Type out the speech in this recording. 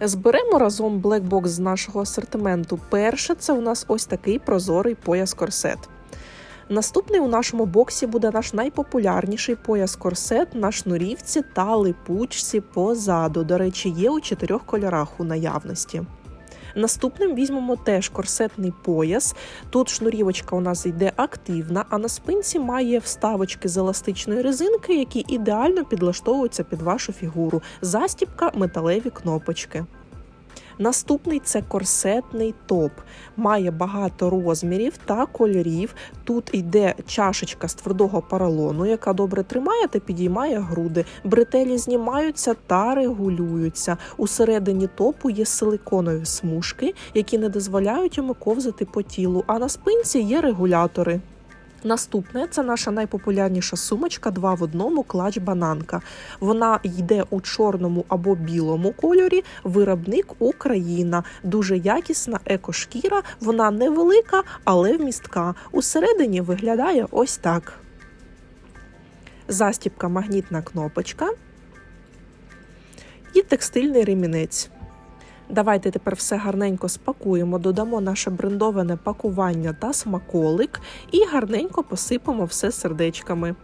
Зберемо разом блекбокс з нашого асортименту. Перше це у нас ось такий прозорий пояс корсет. Наступний у нашому боксі буде наш найпопулярніший пояс корсет на шнурівці та липучці позаду. До речі, є у чотирьох кольорах у наявності. Наступним візьмемо теж корсетний пояс. Тут шнурівочка у нас йде активна, а на спинці має вставочки з еластичної резинки, які ідеально підлаштовуються під вашу фігуру. Застіпка металеві кнопочки. Наступний це корсетний топ. Має багато розмірів та кольорів. Тут йде чашечка з твердого поролону, яка добре тримає та підіймає груди. Бретелі знімаються та регулюються. Усередині топу є силиконові смужки, які не дозволяють йому ковзати по тілу, а на спинці є регулятори. Наступне це наша найпопулярніша сумочка 2 в одному клач бананка. Вона йде у чорному або білому кольорі. Виробник Україна. Дуже якісна екошкіра. Вона невелика, але вмістка. Усередині виглядає ось так. Застібка магнітна кнопочка і текстильний ремінець. Давайте тепер все гарненько спакуємо, додамо наше брендоване пакування та смаколик і гарненько посипемо все сердечками.